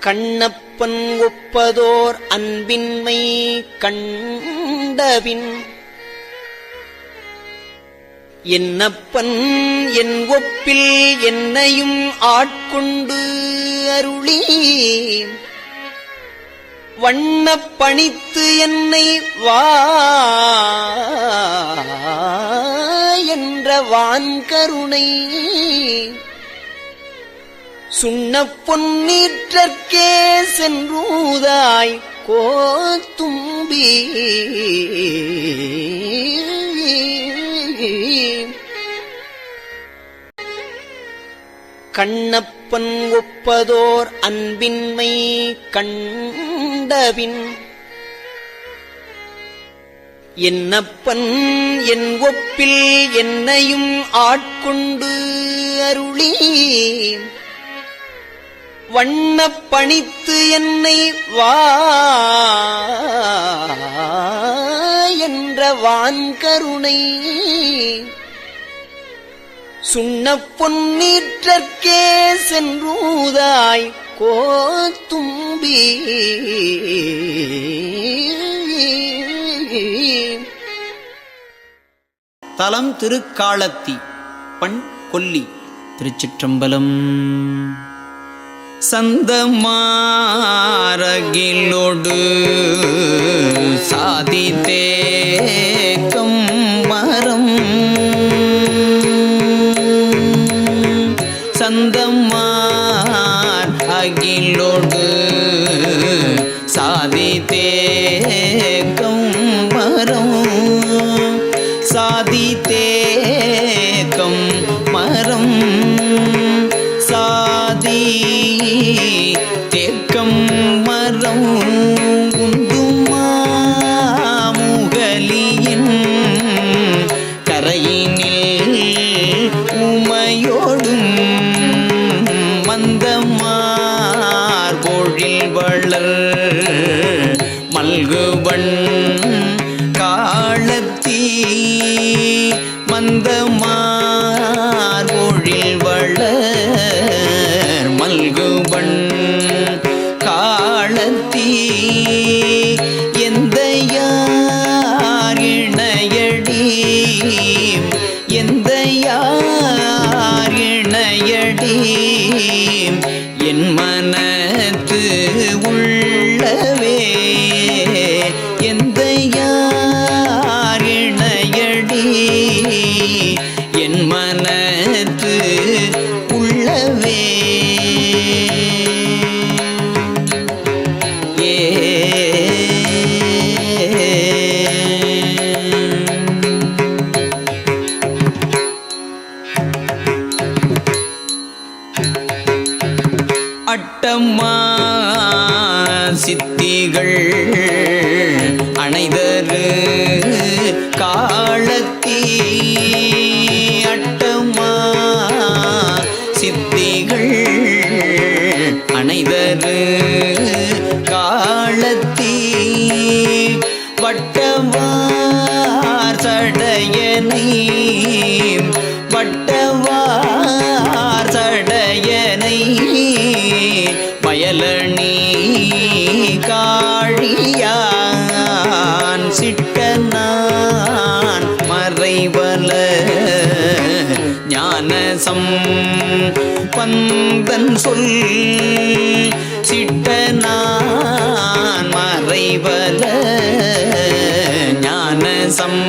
கண்ணப்பன் ஒப்பதோர் அன்பின்மை கண்டபின். என்னப்பன் என் ஒப்பில் என்னையும் ஆட்கொண்டு அருளி வண்ணப் பணித்து என்னை வா என்ற வான்கருணை சுண்ண பொன்னீற்றற்கே சென்றூதாய் கோத்தும்பி. கண்ணப்பன் ஒப்பதோர் அன்பின்மை கண்டபின். என்னப்பன் என் ஒப்பில் என்னையும் ஆட்கொண்டு அருளி வண்ணப் பணித்து என்னை வா என்ற வான்கருணை சுண்ணப் பொன்னீற்றற்கே சென்றூதாய் கோத்தும்பி தலம் திருக்காலத்தி பண் கொல்லி திருச்சிற்றம்பலம். சந்தமாரகிலோடு சாதித்தே. மந்தமார் கோழில் வளர் மல்குவன் காலத்தீ மந்தமா சொல். சிட்டனான் மறைவல ஞான சம்